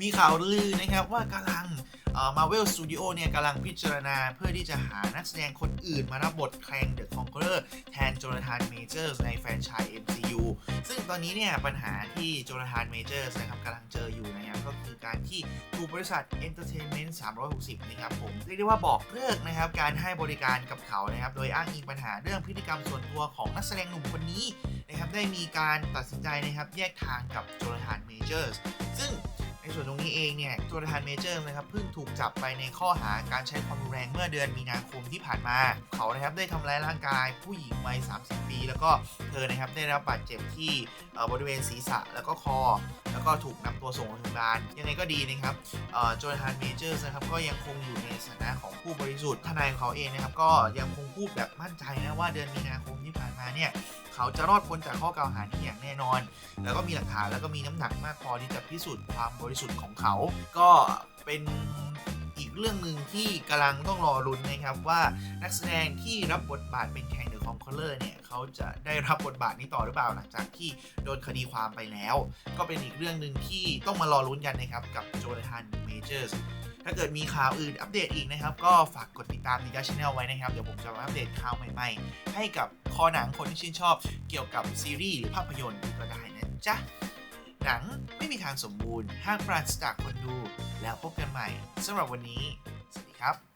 มีข่าวลือนะครับว่ากำลังมาเวลสตูดิโอเนี่ยกำลังพิจารณาเพื่อที่จะหานักแสดงคนอื่นมารับบทแคลงเดอะคอนเ u อร์แทนโจนาธานเมเจอร์ในแฟรนไชส์ MCU ซึ่งตอนนี้เนี่ยปัญหาที่โจนาธานเมเจอร์นะครับกำลังเจออยู่นะครับก็คือการที่ถูกบริษัท Entertainment 360 นะครับผม เรียกได้ว่าบอกเลิกนะครับการให้บริการกับเขานะครับโดยอ้างอิงปัญหาเรื่องพฤติกรรมส่วนตัวของนักแสดงหนุ่มคนนี้นะครับได้มีการตัดสินใจนะครับแยกทางกับโจนาธานเมเจอร์ซึ่ง เองเนี่ยตัวประธานเมเจอร์นะครับเพิ่งถูกจับไปในข้อหาการใช้ความรุนแรงเมื่อเดือนมีนาคมที่ผ่านมา เขานะครับได้ทำร้ายร่างกายผู้หญิงวัย 30 ปี แล้วก็เธอนะครับได้รับบาดเจ็บที่บริเวณศีรษะแล้วก็คอ แล้วก็ถูกนำตัวส่งโรงพยาบาลยังไงก็ดีนะครับโจนาธานเมเจอร์นะครับก็ยังคงอยู่ในสถานะของผู้บริสุทธิ์ทนายของเขาเองนะครับก็ยังคงพูดแบบมั่นใจนะว่าเดือนมีนาคมที่ผ่านมาเนี่ย เขาจะรอดพ้นจากข้อกล่าวหานี้อย่างแน่นอน แล้วก็มีหลักฐานแล้วก็มีน้ำหนักมากพอที่จะพิสูจน์ความบริสุทธิ์ของเขา ก็เป็นอีกเรื่องหนึ่งที่กำลังต้องรอรุนนะครับว่านักแสดงที่รับบทบาทเป็นแคนเดอร์คอมคอลเลอร์เนี่ยเขาจะได้รับบทบาทนี้ต่อหรือเปล่าหลังจากที่โดนคดีความไปแล้ว ก็เป็นอีกเรื่องหนึ่งที่ต้องมารอรุ้นกันนะครับกับโจนาธานเมเจอร์ ถ้าเกิดมีข่าวอื่นอัปเดตอีกนะครับ ก็ฝากกดติดตามนิกาชาแนลไว้นะครับ เดี๋ยวผมจะมาอัปเดตข่าวใหม่ๆ ให้กับคอหนังคนที่ชื่นชอบ เกี่ยวกับซีรีส์หรือภาพยนตร์ก็ได้นะจ๊ะหนังไม่มีทางสมบูรณ์ห้างปราศจากคนดู แล้วพบกันใหม่สำหรับวันนี้ สวัสดีครับ